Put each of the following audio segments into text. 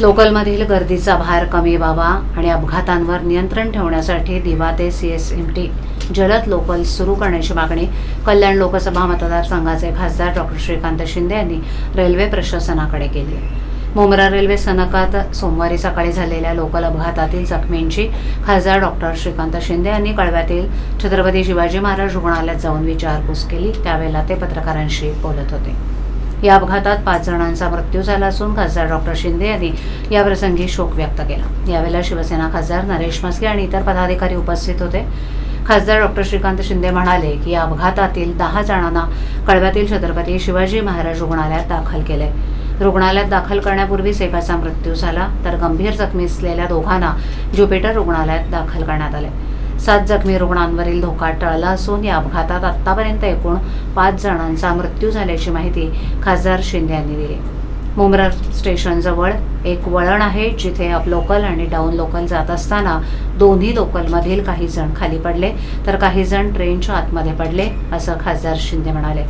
लोकलमधील गर्दीचा भार कमी व्हावा आणि अपघातांवर नियंत्रण ठेवण्यासाठी दिवा ते सी एस एम टी जलद लोकल सुरू करण्याची मागणी कल्याण लोकसभा मतदारसंघाचे खासदार डॉक्टर श्रीकांत शिंदे यांनी रेल्वे प्रशासनाकडे केली. आहे मुंब्रा रेल्वे स्थानकात सोमवारी सकाळी झालेल्या लोकल अपघातातील जखमींची खासदार डॉक्टर श्रीकांत शिंदे यांनी कळव्यातील छत्रपती शिवाजी महाराज रुग्णालयात जाऊन विचारपूस केली. त्यावेळेला ते पत्रकारांशी बोलत होते. या अपघातात पाच जणांचा मृत्यू झाला असून खासदार डॉक्टर शिंदे यांनी याप्रसंगी शोक व्यक्त केला. यावेळेला शिवसेना खासदार नरेश मस्के आणि इतर पदाधिकारी उपस्थित होते. खासदार डॉक्टर श्रीकांत शिंदे म्हणाले की या अपघातातील दहा जणांना कळव्यातील छत्रपती शिवाजी महाराज रुग्णालयात दाखल केले. रुग्णालयात दाखल करण्यापूर्वीच एकाचा मृत्यू झाला तर गंभीर जखमी असलेल्या दोघांना ज्युपिटर रुग्णालयात दाखल करण्यात आले. सात जखमी रुग्णांवरील धोका टळला असून या अपघातात आतापर्यंत एकूण पाच जणांचा मृत्यू झाल्याची माहिती खासदार शिंदे यांनी दिली. मुंब्रा स्टेशनजवळ एक वळण आहे जिथे अप लोकल आणि डाऊन लोकल जात असताना दोन्ही लोकलमधील काही जण खाली पडले तर काही जण ट्रेनच्या आतमध्ये पडले असं खासदार शिंदे म्हणाले.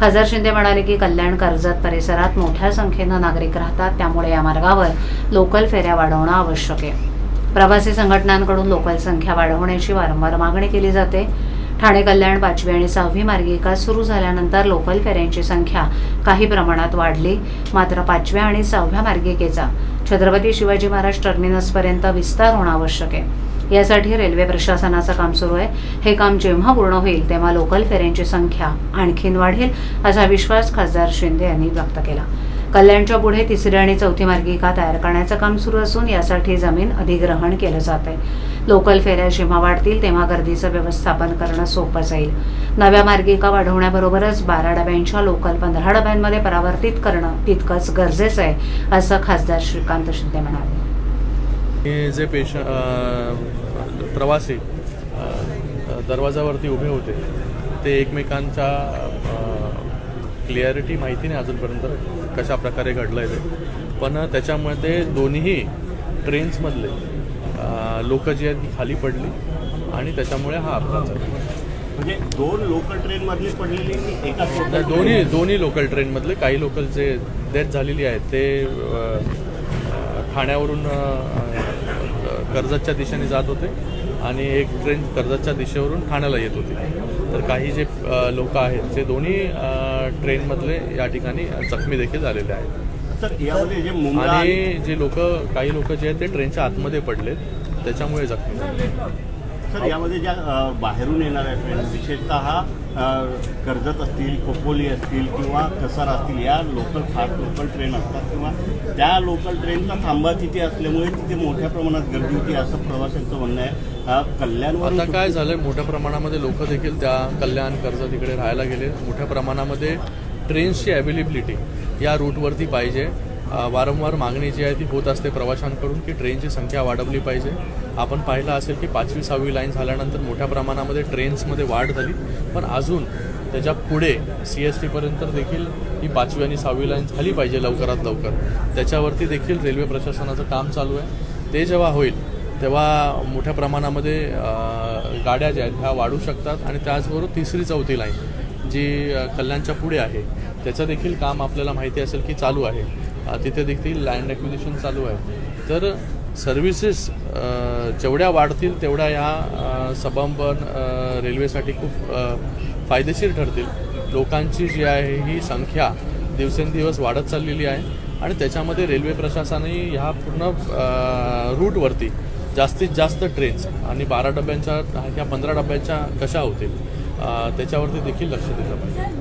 खासदार शिंदे म्हणाले की कल्याण कर्जत परिसरात मोठ्या संख्येनं नागरिक राहतात त्यामुळे या मार्गावर लोकल फेऱ्या वाढवणं आवश्यक आहे. प्रवासी संघटनांकडून लोकल संख्या वाढवण्याची वारंवार मागणी केली जाते. ठाणे कल्याण पाचवी आणि सहावी मार्गिका सुरू झाल्यानंतर लोकल फेऱ्यांची संख्या काही प्रमाणात वाढली. मात्र पाचव्या आणि सहाव्या मार्गिकेचा छत्रपती शिवाजी महाराज टर्मिनसपर्यंत विस्तार होणं आवश्यक आहे. यासाठी रेल्वे प्रशासनाचं काम सुरू आहे. हे काम जेव्हा पूर्ण होईल तेव्हा लोकल फेऱ्यांची संख्या आणखीन वाढेल असा विश्वास खासदार शिंदे यांनी व्यक्त केला. कल्याणच्या पुढे तिसरी आणि चौथी मार्गिका तयार करण्याचं काम सुरू असून यासाठी जमीन अधिग्रहण केलं जात आहे लोकल फेऱ्या जेव्हा वाढतील तेव्हा गर्दीचं व्यवस्थापन करणं सोपं जाईल. नव्या मार्गिका वाढवण्याबरोबरच बारा डब्यांच्या लोकल पंधरा डब्यांमध्ये परावर्तित करणं तितकंच गरजेचं आहे असं खासदार श्रीकांत शिंदे म्हणाले. हे जे पेश प्रवासी दरवाजावरती उभे होते ते एकमेकांच्या क्लिअरिटी माहिती नाही अजूनपर्यंत कशा प्रकारे घडलं आहे ते. पण त्याच्यामध्ये दोन्ही ट्रेन्समधले लोक जी आहेत ती खाली पडली आणि त्याच्यामुळे हा अपघात झाला. म्हणजे दोन लोकल ट्रेन मधली पडलेली की एकाच नाही, लोकल दोन्ही दोन्ही लोकल ट्रेनमधले काही लोकल जे डेथ झालेली आहेत ते ठाण्यावरून कर्जतच्या दिशेने जात होते. आणि एक ट्रेन कर्जतच्या दिशेवरून ठाण्याला येत होती. तर काही जे लोक आहेत ते दोन्ही ट्रेनमधले या ठिकाणी जखमी देखील झालेले आहेत. आणि जे लोक काही लोक जे आहेत ते ट्रेनच्या आतमध्ये पडलेत. त्याच्यामुळे जखमी झाले सर यामध्ये ज्या बाहेरून येणाऱ्या ट्रेन विशेषतः कर्जत असतील खोपोली असतील किंवा कसार असतील या लोकल फास्ट लोकल ट्रेन असतात किंवा त्या लोकल ट्रेनचा थांबा तिथे असल्यामुळे तिथे मोठ्या प्रमाणात गर्दी होती असं प्रवाशांचं म्हणणं आहे. अ, कल्याणवरून आता काय झालंय मोठ्या प्रमाणामध्ये लोक देखील त्या कल्याण कर्ज तिकडे राहायला गेले. मोठ्या प्रमाणामध्ये ट्रेन्सची अवेलेबिलिटी या रूटवरती पाहिजे. वारंवार मागणी जी आहे ती होत असते प्रवाशांकडून की ट्रेनची संख्या वाढवली पाहिजे. आपण पाहिलं असेल की पाचवी सहावी लाईन झाल्यानंतर मोठ्या प्रमाणामध्ये ट्रेन्समध्ये वाढ झाली. पण अजून त्याच्या पुढे सी एस टीपर्यंत देखील ही पाचवी आणि सहावी लाईन झाली पाहिजे लवकरात लवकर. त्याच्यावरती देखील रेल्वे प्रशासनाचं काम चालू आहे. ते जेव्हा होईल तेव्हा मोठ्या प्रमाणामध्ये गाड्या ज्या आहेत ह्या वाढू शकतात आणि त्याचबरोबर तिसरी चौथी लाईन जी कल्याणच्या पुढे आहे त्याचं देखील काम आपल्याला माहिती असेल की चालू आहे. तिथे देखील लँड ॲक्विजिशन चालू आहे. तर सर्व्हिसेस जेवढ्या वाढतील तेवढ्या या सबंबन रेल्वेसाठी खूप फायदेशीर ठरतील. लोकांची जी आहे ही संख्या दिवसेंदिवस वाढत चाललेली आहे आणि त्याच्यामध्ये रेल्वे प्रशासनही ह्या पूर्ण रूटवरती जास्तीत जास्त ट्रेन्स आणि बारा डब्यांच्या ह्या पंधरा डब्यांच्या कशा होतील त्याच्यावरती देखील लक्ष दिलं पाहिजे.